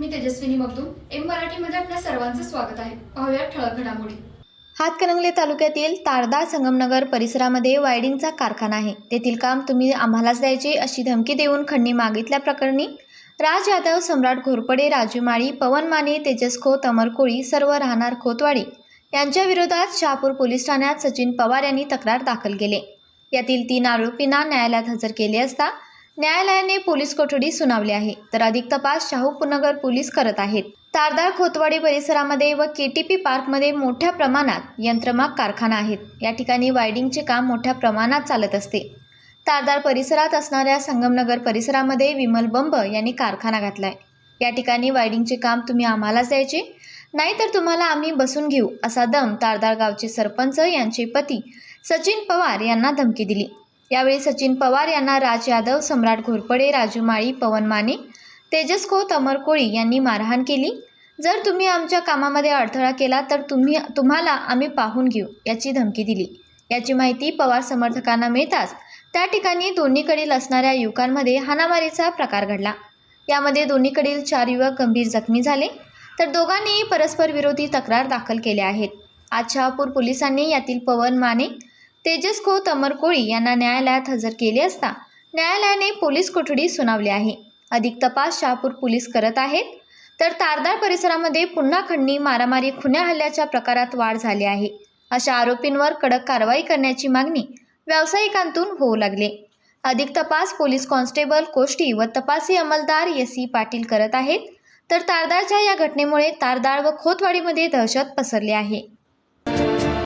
मी Tejaswini Magdum. M मराठीमध्ये आपल्या सर्वांचं स्वागत आहे. पाहूया ठळक घडामोडी. हातकणंगले तालुक्यातील तारदाळ संगमनगर परिसरामध्ये वायडिंगचा कारखाना आहे. तेथील काम तुम्ही आम्हालाच द्यायचे अशी धमकी देऊन खंडणी मागितल्या प्रकरणी राज यादव सम्राट घोरपडे राजू माळी पवन माने तेजस खोत अमर कोळी सर्व राहणार खोतवाडी यांच्या विरोधात शहापूर पोलीस ठाण्यात सचिन पवार यांनी तक्रार दाखल केले. यातील तीन आरोपींना न्यायालयात हजर केले असता न्यायालयाने पोलीस कोठडी सुनावली आहे. तर अधिक तपास शाहूपूरनगर पोलीस करत आहेत. तारदार खोतवाडी परिसरामध्ये व के टी पी पार्कमध्ये मोठ्या प्रमाणात यंत्रमाग कारखाना आहेत. या ठिकाणी वायडिंगचे काम मोठ्या प्रमाणात चालत असते. तारदार परिसरात असणाऱ्या संगमनगर परिसरामध्ये विमल बंब यांनी कारखाना घातलाय. या ठिकाणी वायडिंगचे काम तुम्ही आम्हालाच द्यायचे. नाहीतर तुम्हाला आम्ही बसून घेऊ असा दम तारदार गावचे सरपंच यांचे पती सचिन पवार यांना धमकी दिली. यावेळी सचिन पवार यांना राज यादव सम्राट घोरपडे राजू माळी पवन माने तेजस खोत अमर कोळी यांनी मारहाण केली. जर तुम्ही आमच्या कामामध्ये अडथळा केला तर तुम्ही तुम्हाला आम्ही पाहून घेऊ याची धमकी दिली. याची माहिती पवार समर्थकांना मिळताच त्या ठिकाणी दोन्हीकडील असणाऱ्या युवकांमध्ये हाणामारीचा प्रकार घडला. यामध्ये दोन्हीकडील चार युवक गंभीर जखमी झाले तर दोघांनीही परस्पर विरोधी तक्रार दाखल केल्या आहेत. आज शहापूर पोलिसांनी यातील पवन माने तेजस खोत अमर कोळी यांना न्यायालयात हजर केले असता न्यायालयाने पोलीस कोठडी सुनावली आहे. अधिक तपास शहापूर पोलीस करत आहेत. तर तारदार परिसरामध्ये पुन्हा खंडणी मारामारी खुन्या हल्ल्याच्या प्रकारात वाढ झाली आहे. अशा आरोपींवर कडक कारवाई करण्याची मागणी व्यावसायिकांतून होऊ लागले. अधिक तपास पोलीस कॉन्स्टेबल कोष्टी व तपासी अंमलदार एस सी पाटील करत आहेत. तर तारदारच्या या घटनेमुळे तारदार व खोतवाडीमध्ये दहशत पसरली आहे.